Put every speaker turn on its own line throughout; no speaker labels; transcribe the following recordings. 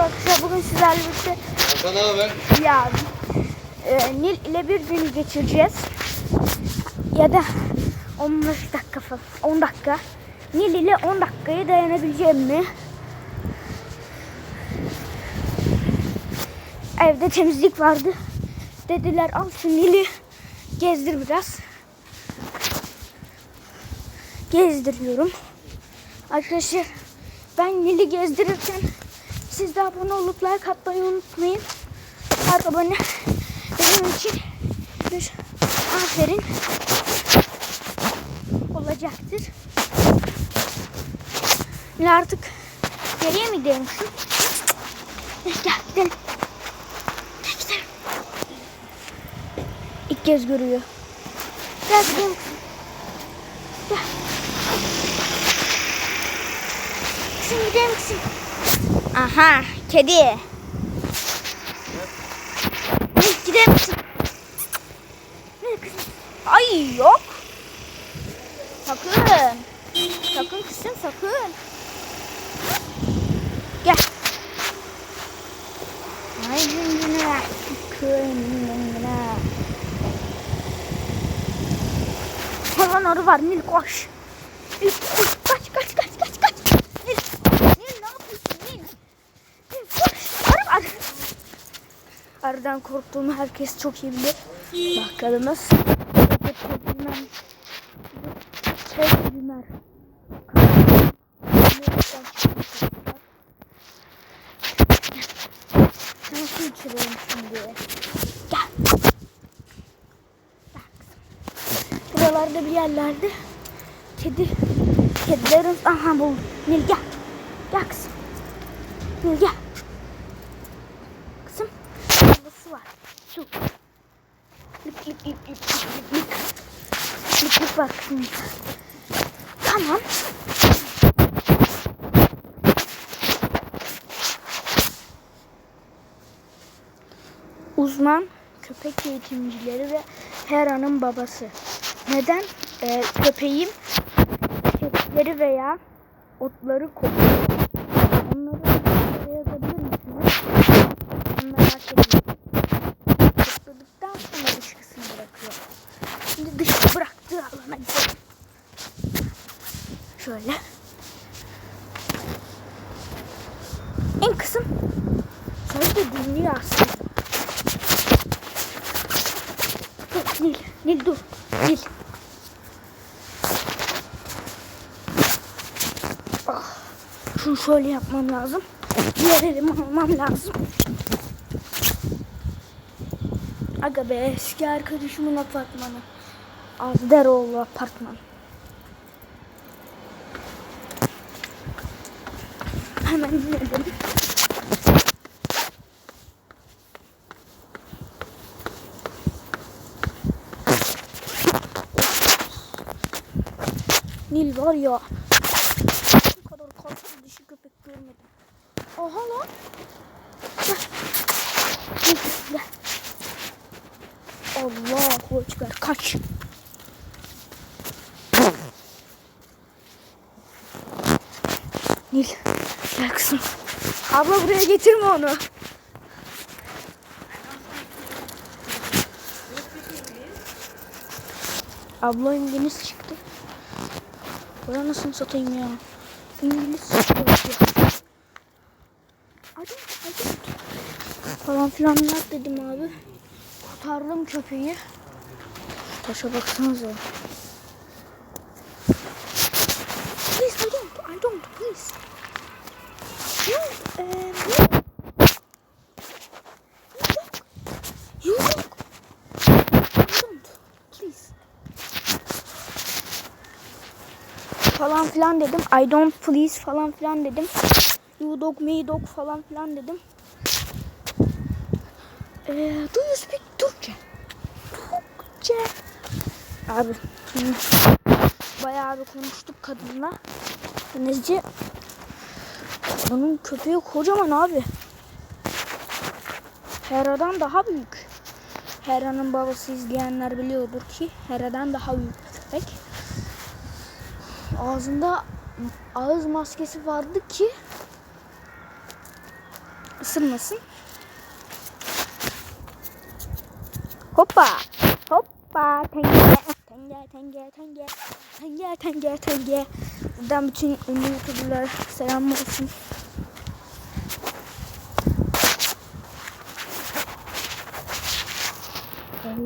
arkadaşlar bugün sizlerle birlikte
Hasan haber?
ya e, Nil ile bir gün geçireceğiz. Ya da 15 dakika falan 10 dakika. Nil ile 10 dakikaya dayanabileceğim mi? Evde temizlik vardı. Dediler al şu Nil'i gezdir biraz. Gezdiriyorum. Arkadaşlar ben Nil'i gezdirirken siz de abone olup like atmayı unutmayın. Her abone benim için bir aferin olacaktır. Nil artık geriye mi gidiyormuşum? Gel gel gidelim. Gidelim. İlk kez görüyor. Gel gidelim. Gel. Kızım gidelim. Aha kedi. Ne kızım? Ay yok. Sakın. Sakın kızım sakın. Gel. Ay gündüne. Gündüne. Falan arı var Nil koş. Nil koş kaç kaç kaç. Nil, Nil ne yapıyorsun Nil? Nil koş arı var. Arıdan korktuğumu herkes çok iyi bilir. Bakkalımız. Sana su içiriyorum şimdi. Gel. Buralarda bir yerlerde kedi kedilerin aha buldum. Nil gel. Gel kızım. Nil gel. Kızım. Burada su var. Su. Lık lık lık lık lık lık. Lık var kızım. Tamam. Uzman köpek eğitimcileri ve Hera'nın babası. Neden Ee, köpeğim kepikleri veya otları kokuyor? Onları yazabilir misiniz? Merak ediyorum. Şöyle. En kısım de dinliyor aslında. Dur Nil, Nil dur. Nil. Ah, şunu şöyle yapmam lazım. Diğer elimi almam lazım. Aga be eski arkadaşımın apartmanı. Azderoğlu apartman. Hemen inelim. Nil var ya. Bu kadar kalkın dişi köpek görmedim. Aha lan. Gel. Gel. Allahu Ekber kaç. Nil gel kızım. Abla buraya getirme onu. Abla İngiliz çıktı. Bura nasıl satayım ya? İngiliz çıktı. Hadi hadi. Falan filanlar dedim abi. Kurtardım köpeği. Taşa baksanıza. Please I don't. I don't please. No, um, no. You don't. You don't. Please. Falan filan dedim. I don't please falan filan dedim. You dog me dog falan filan dedim. Ee, do you speak Türkçe? Türkçe. Abi bayağı bir konuştuk kadınla. Denizci onun köpeği kocaman abi. Hera'dan daha büyük. Hera'nın babası izleyenler biliyordur ki Hera'dan daha büyük. Ağzında ağız maskesi vardı ki ısırmasın. Hoppa. Hoppa. Tenge. Tenge, tenge, tenge. Tenge, tenge, tenge. Buradan bütün ünlü youtuberlara selam olsun. Ay,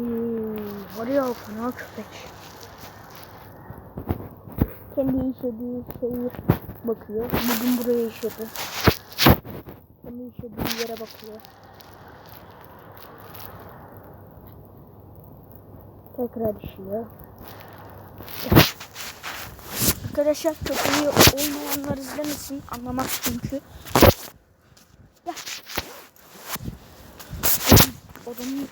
var ya fena köpek. Kendi işediği şeyi bakıyor. Bugün buraya işedi. Kendi işediği yere bakıyor. Tekrar işiyor. Arkadaşlar çok iyi olmayanlar izlemesin. Anlamaz çünkü. Ya. Adamın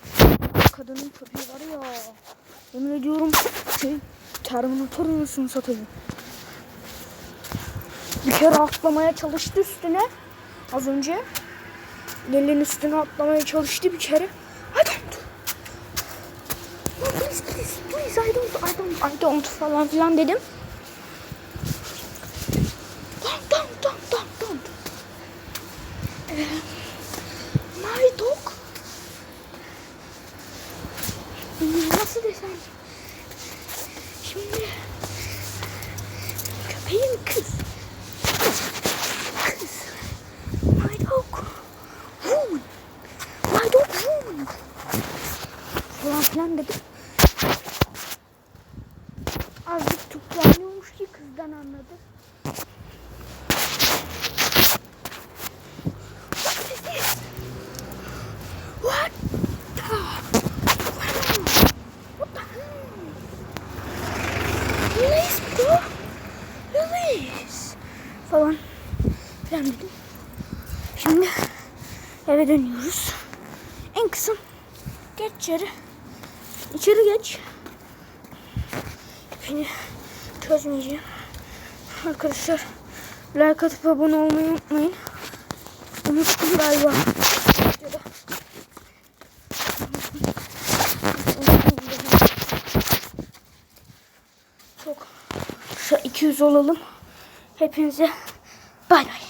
kadının köpeği var ya. Yemin ediyorum şey Terminator musun satayım. Bir kere atlamaya çalıştı üstüne. Az önce. Lelin üstüne atlamaya çalıştı bir kere. I don't. No, please, please, please, I don't, I don't, I don't falan filan dedim. Don't, don't, don't, don't, don't. Ee, my dog. Nasıl desem? Şimdi köpeğin kız. Falan filan dedim. Azıcık Türkçe ki kızdan anladı. Eve dönüyoruz. En kısım geç içeri. İçeri geç. Beni çözmeyeceğim. Arkadaşlar like atıp abone olmayı unutmayın. Unuttum galiba. Çok şu 200 olalım. Hepinize bay bay.